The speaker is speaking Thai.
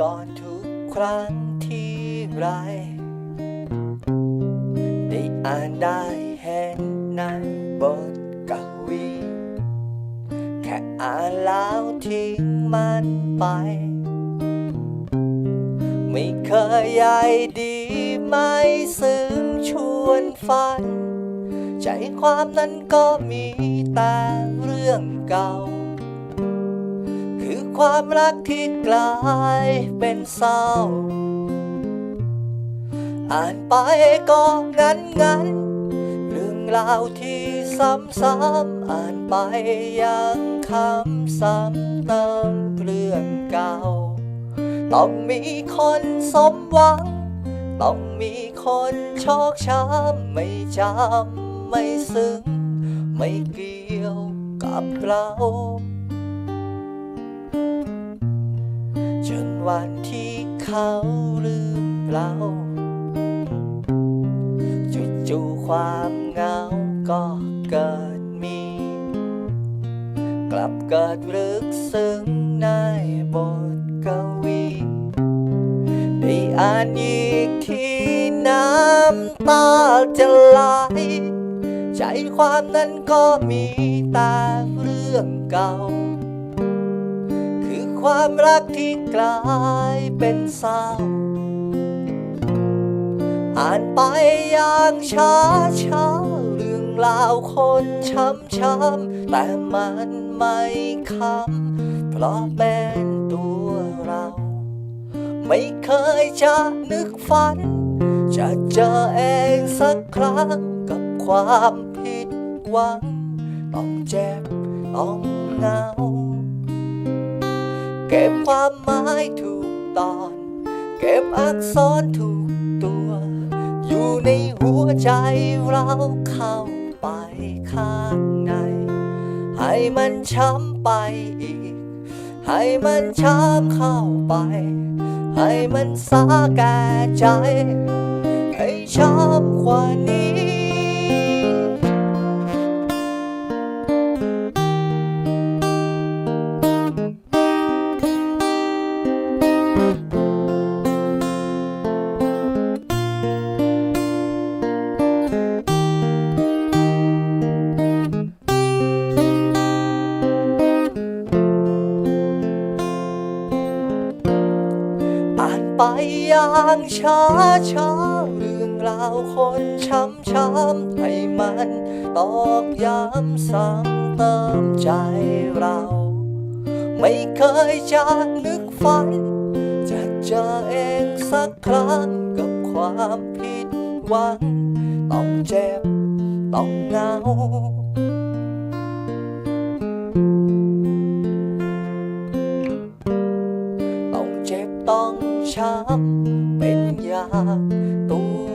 ก่อนทุกครั้งที่ไร ได้อ่านได้เห็นในบทกวี แค่อ่านแล้วทิ้งมันไป ไม่เคยใยดีไม่ซึ้งชวนฝัน ใจความนั้นก็มีแต่เรื่องเก่า ความรักที่กลายเป็นเศร้า อ่านไปก็งันงันเรื่องราวที่ซ้ำๆอ่านไปยังคำซ้ำเติมเรื่องเก่า ต้องมีคนสมหวัง ต้องมีคนชอกช้ำไม่จำไม่ซึ้งไม่เกี่ยวกับเรา วันที่เขาลืมเราจู่ๆความเหงาก็เกิดมี กลับเกิดรึกซึ้งในบทกวีได้อ่านอีกทีน้ำตาจะไหลใจความนั้นก็มีแต่เรื่องเก่า ความรักที่กลายเป็นเศร้าอ่านไปอย่างช้าช้าเรื่องราวคนช้ำช้ำแต่มันไม่คำเพราะเป็นตัวเรา ไม่เคยจะนึกฝัน จะเจอเองสักครั้งกับความผิดหวัง ต้องเจ็บต้องเหงา เก็บความหมายทุกตอน เก็บอักษรทุกตัว อยู่ในหัวใจเราเข้าไปข้างใน ให้มันช้ำไปอีก ให้มันช้ำเข้าไป ให้มันสาแก่ใจ ให้ช้ำกว่านี้ ไปอย่างช้าช้าเรื่องราวคนช้ำช้ำให้มันตอกย้ำซ้ำเติมใจเรา ไม่เคยจะนึกฝัน จะเจอเองสักครั้งกับความผิดหวัง ต้องเจ็บ ต้องเหงา ต้องเจ็